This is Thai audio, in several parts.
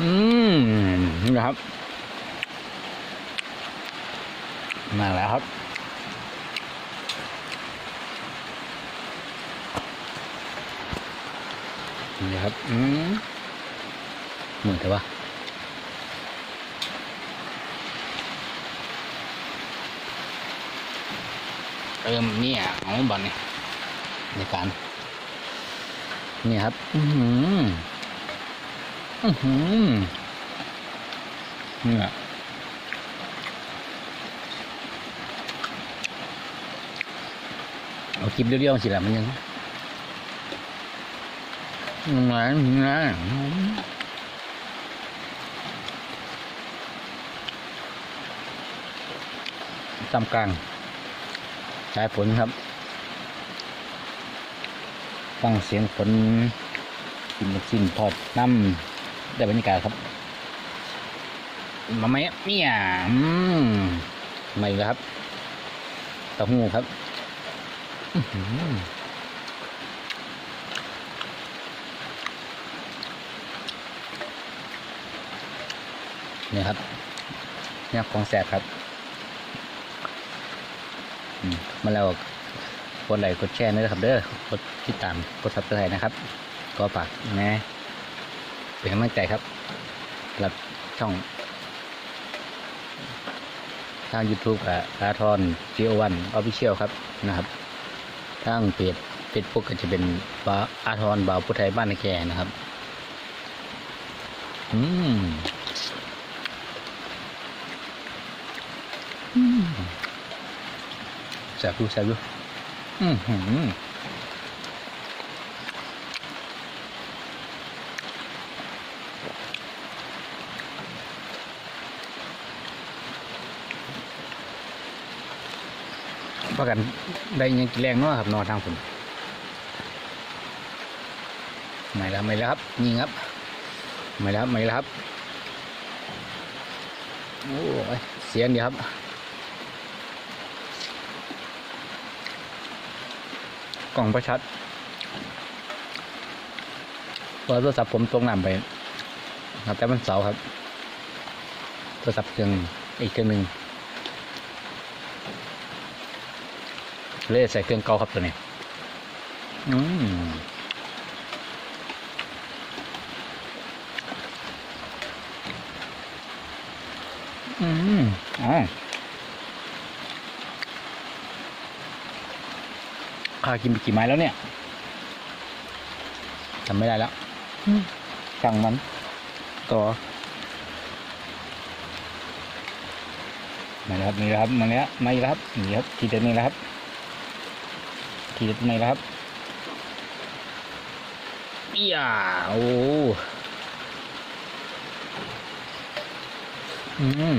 อืมนี่นะครับมาแล้วครับ นี่ครับ อืมเหมือนแต่ว่าเติมเนี่ยเอาบอลเนี่ยในการ นี่ครับ อือหืออือหือ เนี่ยเอาคลิปเรียวๆสิละมันยังยังไงยังไงตำกลางสายฝนครับ ฟังเสียงฝนกินกินทอดน้ำ ได้บรรยากาศครับมาไหมเนี่ยอืมมาอีกแล้วครับเต้าหู้ครับเนี่ยครับเนี่ยของแสบครับมาแล้วกดไลค์กดแชร์ด้วยนะครับเด้อกดติดตามกดซับสไครต์นะครับ ก็ฝากนะ เป็นกำลังใจครับสำหรับช่องทาง YouTube กับอาทอนจีโอวันออฟฟิเชียลครับนะครับทางเพจเฟซบุ๊กก็จะเป็นบาอาทอนบ่าวพุทธไทยบ้านนาแกนะครับ อืมอืมแสบดูแสบดูอือ ประกันได้ยังกินแรงเนาะครับนอนทางผมไม่แล้วไม่แล้วครับนี่ครับไม่แล้วไม่แล้วครับโอ้ยเสียงดีครับกล่องประชัดเพราะโทรศัพท์ผมตรงน้ำไปครับแต่มันเสาครับโทรศัพท์เครื่องอีกเครื่องหนึ่ง เลยใส่เครื่องเก่าครับตัวนี้ อืมอืมอ๋อข้ากินไปกี่ไม้แล้วเนี่ยจำไม่ได้แล้วสั่งมันต่อมาแล้วครับนี่แล้วครับมาแล้วมาแล้วครับนี่ครับทีเด็ดนี่แล้วครับ ทีเด็ดนี่แล้วครับเอียโอ้อืม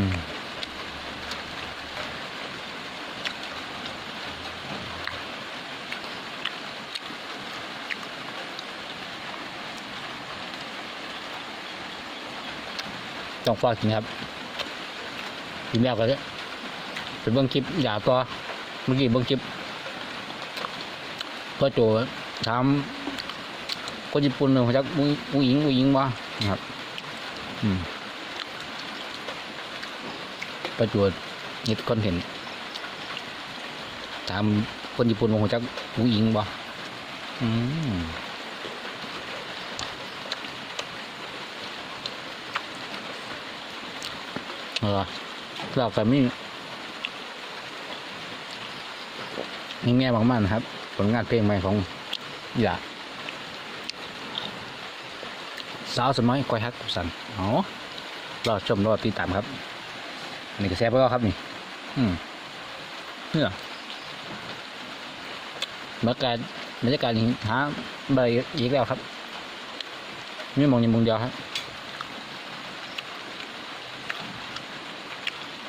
ต้องฝากกินครับกินแล้วก็เนี่ยเป็นเบิ้องคลิปอย่าต่อเมื่อกี้เบิ้องคลิป ก็โจถามคนญี่ปุ่นเลยเขาจะมุ้งหญิงมุ้งหญิงวะนะครับอืมประจวดเน็ตคอนเทนต์ถามคนญี่ปุ่นว่าเขาจะมุ้งหญิงวะอืมเออเราแต่มีมีแง่บางมันครับ ผลงานเพลงใหม่ของอย่าสาวสมัยคอยฮักสันอ๋อรอชมรอติดตามครับ นี่ก็แซ่บแล้วครับนี่ อืมเนี่ยบรรยากาศบรรยากาศนี่หาใบอีกแล้วครับมีหมองยังมองเดียวครับ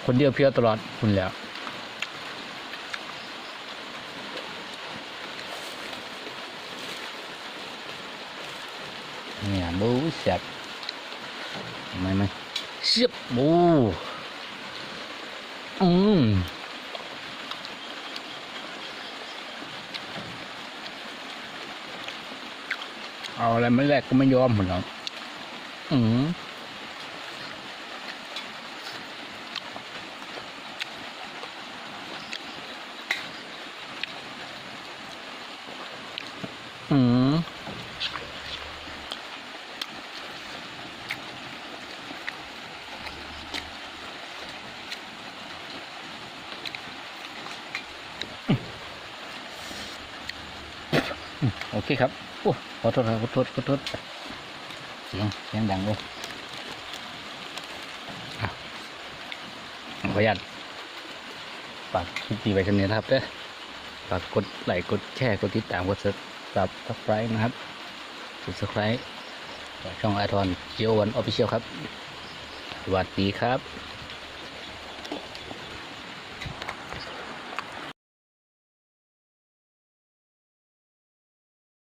คนเดียวเพียวตลอดคุณแล้ว เนี่ยบูเสียบไม่ไม่เสียบบูอืมเอาอะไรมาแลกก็ไม่ยอมเหมือนเราอืม โอเคครับโอ้ขอโทษครับขอโทษขอโทษเสียงเสียงดังเลยขออนุญาตฝากคลิปนี้ไว้เท่านี้นะครับเด้อฝากกดไลค์กดแชร์กดติดตามกดซับสไครต์นะครับกดซับสไครต์ช่องไอทอนเจียววันออฟฟิเชียลครับสวัสดีครับ